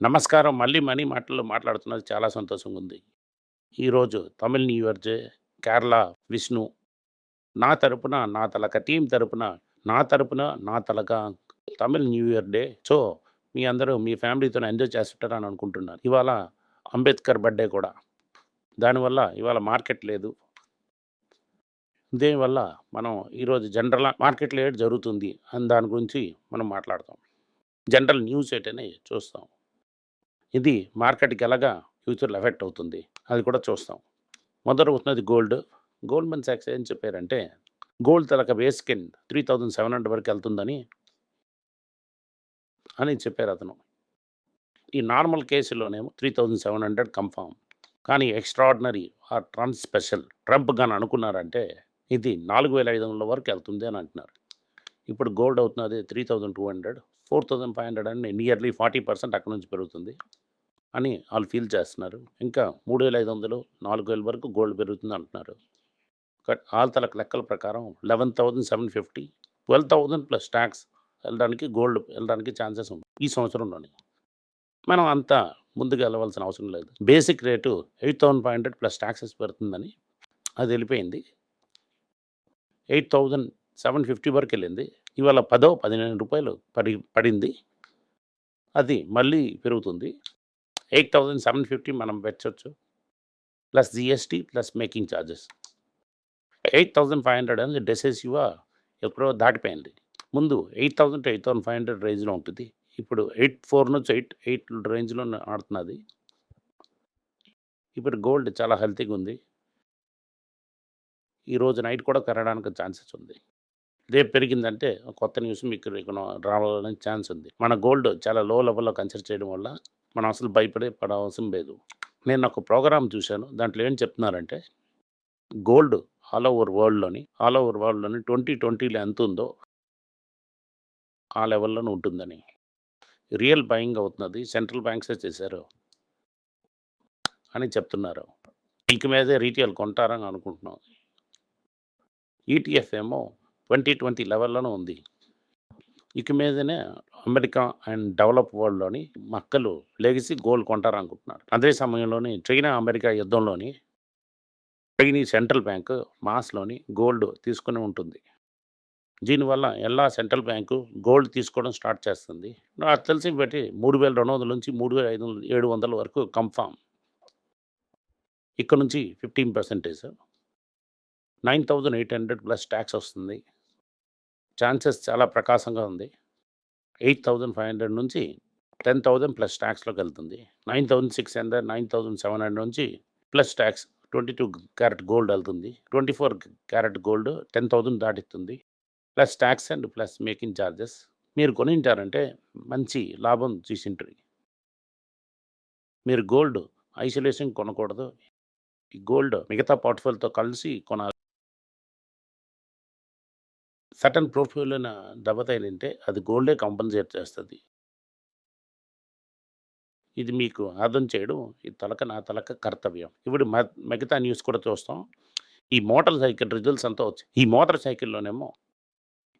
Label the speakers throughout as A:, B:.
A: నమస్కారం. మళ్ళీ మనీ మాటల్లో మాట్లాడుతున్నది చాలా సంతోషంగా ఉంది. ఈరోజు Tamil new year day Kerala Vishnu నా తరపున, నా తలక టీమ్ తరపున, నా తరపున, నా తలక Tamil new year day. So, మీ అందరూ మీ ఫ్యామిలీతో ఎంజాయ్ చేస్తుంటారని అనుకుంటున్నాను. ఇవాళ అంబేద్కర్ బర్త్‌డే కూడా. దానివల్ల ఇవాళ మార్కెట్ లేదు. దీనివల్ల మనం ఈరోజు జనరల్ మార్కెట్‌లో ఏడు జరుగుతుంది అని దాని గురించి మనం మాట్లాడతాం. జనరల్ న్యూస్ ఏటనే చూస్తాం. ఇది మార్కెట్‌కి ఎలాగా ఫ్యూచర్‌లో ఎఫెక్ట్ అవుతుంది అది కూడా చూస్తాం. మొదట వస్తున్నది గోల్డ్. గోల్డ్‌మన్ సాక్స్ ఏం చెప్పారంటే గోల్డ్ తలక బేసిక్ ఇన్ 3700 వరకు వెళ్తుందని అని చెప్పారు అతను. ఈ normal కేసులోనేమో three thousand seven hundred confirm కానీ ఎక్స్ట్రాడినరీ ఆర్ ట్రంప్ స్పెషల్ ట్రంప్ కానీ అనుకున్నారంటే ఇది 4500 వరకు వెళ్తుంది అని అంటున్నారు. ఇప్పుడు గోల్డ్ అవుతున్నది three thousand two hundred four thousand five hundred అని నియర్లీ ఫార్టీ పర్సెంట్ అక్కడ నుంచి పెరుగుతుంది అని వాళ్ళు ఫీల్ చేస్తున్నారు. ఇంకా మూడు వేల ఐదు వందలు నాలుగు వేల వరకు గోల్డ్ పెరుగుతుంది అంటున్నారు. ఆల్తలకు లెక్కల ప్రకారం eleven thousand seven fifty twelve thousand plus tax వెళ్ళడానికి గోల్డ్ వెళ్ళడానికి ఛాన్సెస్ ఉంది ఈ సంవత్సరంలోని. మనం అంత ముందుకు వెళ్ళవలసిన అవసరం లేదు. Basic rate eight thousand five hundred plus taxes పెడుతుందని అది వెళ్ళిపోయింది. ఎయిట్ థౌజండ్ సెవెన్ ఫిఫ్టీ వరకు వెళ్ళింది. ఇవాళ పదో, 15 రూపాయలు పడి పడింది. అది మళ్ళీ పెరుగుతుంది. 8750 మనం పెట్టచ్చు plus GST plus making charges. 8500 అనేది డెసెసివ్గా ఎప్పుడో దాటిపోయింది. ముందు 8000-8500 రేంజ్‌లో ఉంటుంది. ఇప్పుడు 84 నుంచి 8, 8 రేంజ్‌లో ఆడుతున్నది. ఇప్పుడు గోల్డ్ చాలా హెల్తీగా ఉంది. ఈరోజు నైట్ కూడా పెరగడానికి ఛాన్సెస్ ఉంది. రేపు పెరిగిందంటే కొత్త న్యూస్ మీకు ఇక్కడ రావాలని ఛాన్స్ ఉంది. మన గోల్డ్ చాలా లో లెవెల్‌లో కన్సిడర్ చేయడం వల్ల మనం అసలు భయపడే పడవసరం లేదు. నేను ఒక ప్రోగ్రామ్ చూశాను. దాంట్లో ఏం చెప్తున్నారంటే గోల్డ్ ఆల్ ఓవర్ వరల్డ్‌లోని ఆల్ ఓవర్ వరల్డ్‌లోని ట్వంటీ ట్వంటీలో ఎంత ఉందో ఆ లెవెల్‌లోనే ఉంటుందని. రియల్ బయింగ్ అవుతున్నది. సెంట్రల్ బ్యాంక్సే చేశారు. అని చెప్తున్నారు. ఇంక మీదే రీటైల్ కొంటారని అనుకుంటున్నాం. ఈటీఎఫ్ ఏమో ట్వంటీ ట్వంటీ లెవెల్లోనూ ఉంది. ఇక మీదనే అమెరికా అండ్ డెవలప్ వరల్డ్లోని మక్కలు లెగసీ గోల్డ్ కొంటారనుకుంటున్నారు. అదే సమయంలోని చైనా అమెరికా యుద్ధంలోని చైనీ సెంట్రల్ బ్యాంకు మాస్లోని గోల్డ్ తీసుకుని ఉంటుంది. దీనివల్ల ఎలా సెంట్రల్ బ్యాంకు గోల్డ్ తీసుకోవడం స్టార్ట్ చేస్తుంది. నాకు తెలిసి బట్టి మూడు వేల రెండు వందల నుంచి మూడు వేల ఐదు వందల ఏడు వందల వరకు కన్ఫామ్. ఇక్కడ నుంచి fifteen percentage. Nine thousand eight hundred plus tax వస్తుంది. ఛాన్సెస్ చాలా ప్రకాశంగా ఉంది. 8500 నుంచి 10000 ప్లస్ ట్యాక్స్లోకి వెళ్తుంది nine thousand six hundred nine thousand seven hundred నుంచి plus tax twenty two carat gold వెళ్తుంది. 24 carat gold 10000 దాటిస్తుంది. Plus tax and plus making charges. మీరు కొనింటారంటే మంచి లాభం చూసింటారు మీరు గోల్డ్ ఐసోలేషన్ కొనకూడదు. ఈ గోల్డ్ మిగతా పోర్ట్‌ఫోలియోతో కలిసి కొనాలి. సటన్ పోర్ట్‌ఫోలియోన దెబ్బ అది గోల్డే కాంపెన్సేట్ చేస్తుంది ఇది మీకు అర్థం చేయడం ఈ తలక నా తలక కర్తవ్యం. ఇప్పుడు మ మిగతా న్యూస్ కూడా చూస్తాం. ఈ మోటార్ సైకిల్ రిజల్ట్స్ అంతా వచ్చాయి. ఈ మోటార్ సైకిల్‌లోనేమో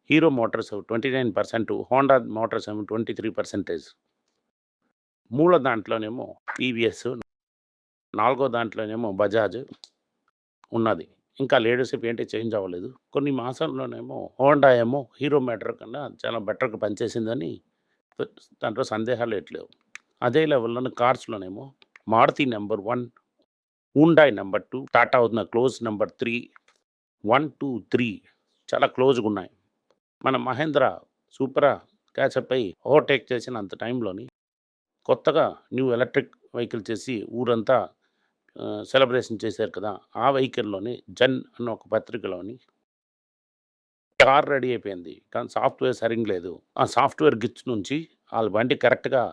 A: హీరో మోటార్స్ 29%, హోండా మోటార్స్ ఏమో 23%. మూడో దాంట్లోనేమో టీవీఎస్, నాలుగో దాంట్లోనేమో బజాజ్ ఉన్నది. ఇంకా లీడర్‌షిప్ ఏంటి చేంజ్ అవ్వలేదు. కొన్ని మాసాల్లోనేమో హోండా ఏమో హీరో మ్యాటర్ కన్నా చాలా బెటర్‌గా పనిచేసిందని దాంట్లో సందేహాలు ఎట్లేవు. అదే లెవెల్‌లోనే కార్స్‌లోనేమో Maruti number one Hyundai number two Tata అవుతున్న close number three one two three చాలా క్లోజ్గా ఉన్నాయి మన మహేంద్ర సూపరా క్యాచప్ అయి ఓవర్‌టేక్ చేసినంత టైంలోని కొత్తగా న్యూ ఎలక్ట్రిక్ వెహికల్ చేసి ఊరంతా సెలబ్రేషన్ చేశారు కదా! ఆ వెహికల్‌లోని జన్ అన్న ఒక పత్రికలోని కార్ రెడీ అయిపోయింది. కానీ సాఫ్ట్‌వేర్ సరింగ్ లేదు. ఆ సాఫ్ట్‌వేర్ గిచ్ నుంచి వాళ్ళ బండి కరెక్ట్‌గా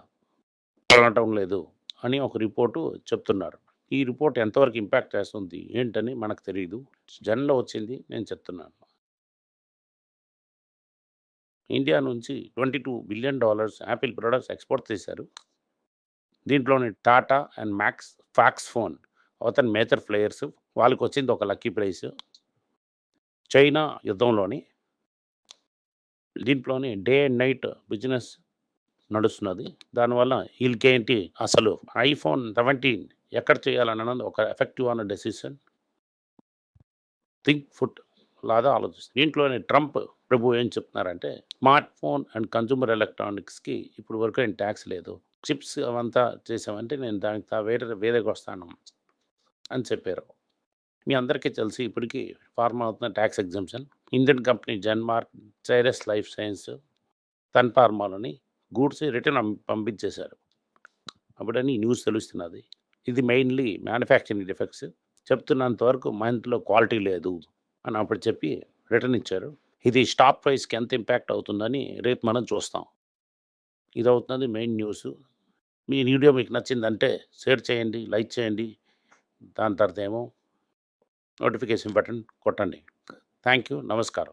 A: కలగటం లేదు అని ఒక రిపోర్టు చెప్తున్నారు. ఈ రిపోర్ట్ ఎంతవరకు ఇంపాక్ట్ చేస్తుంది ఏంటని మనకు తెలియదు జన్‌లో వచ్చింది నేను చెప్తున్నాను. ఇండియా నుంచి $22,000,000,000 యాపిల్ ప్రొడక్ట్స్ ఎక్స్‌పోర్ట్ చేశారు. దీంట్లోని టాటా అండ్ మ్యాక్స్ ఫాక్స్‌ఫోన్ అవతల మేజర్ ప్లేయర్స్. వాళ్ళకొచ్చింది ఒక లక్కీ ప్రైజ్. చైనా యుద్ధంలోని దీంట్లోని డే అండ్ నైట్ బిజినెస్ నడుస్తున్నది దానివల్ల వీళ్ళకేంటి అసలు ఐఫోన్ సెవెంటీన్ ఎక్కడ చేయాలన్నది ఒక ఎఫెక్టివ్ అన్న డెసిషన్ థింక్ ఫుడ్ లాగా ఆలోచిస్తుంది దీంట్లోనే ట్రంప్ ప్రభు ఏం చెప్తున్నారంటే స్మార్ట్ ఫోన్ అండ్ కన్జ్యూమర్ ఎలక్ట్రానిక్స్కి ఇప్పుడు వరకు నేను ట్యాక్స్ లేదు చిప్స్ అవంతా చేసామంటే నేను దానికి వేరే వేరేగా వస్తాను అని చెప్పారు. మీ అందరికీ తెలిసి ఇప్పటికీ ఫార్మా అవుతున్న ట్యాక్స్ ఎగ్జామ్షన్ ఇండియన్ కంపెనీ జెన్మార్క్ చైరస్ లైఫ్ సైన్స్ తన్ ఫార్మాలని గూడ్స్ రిటర్న్ పంపించేశారు. అప్పుడని న్యూస్ తెలుస్తున్నది. ఇది మెయిన్లీ మ్యానుఫ్యాక్చరింగ్ డిఫెక్ట్స్. చెప్తున్నంత వరకు మంత్లో క్వాలిటీ లేదు అని అప్పుడు చెప్పి రిటర్న్ ఇచ్చారు. ఇది స్టాక్ ప్రైస్కి ఎంత ఇంపాక్ట్ అవుతుందని రేపు మనం చూస్తాం. ఇది అవుతున్నది మెయిన్ న్యూస్. మీ వీడియో మీకు నచ్చిందంటే షేర్ చేయండి లైక్ చేయండి. దాని తర్వాత ఏమో నోటిఫికేషన్ బటన్ కొట్టండి. థ్యాంక్ యూ నమస్కారం.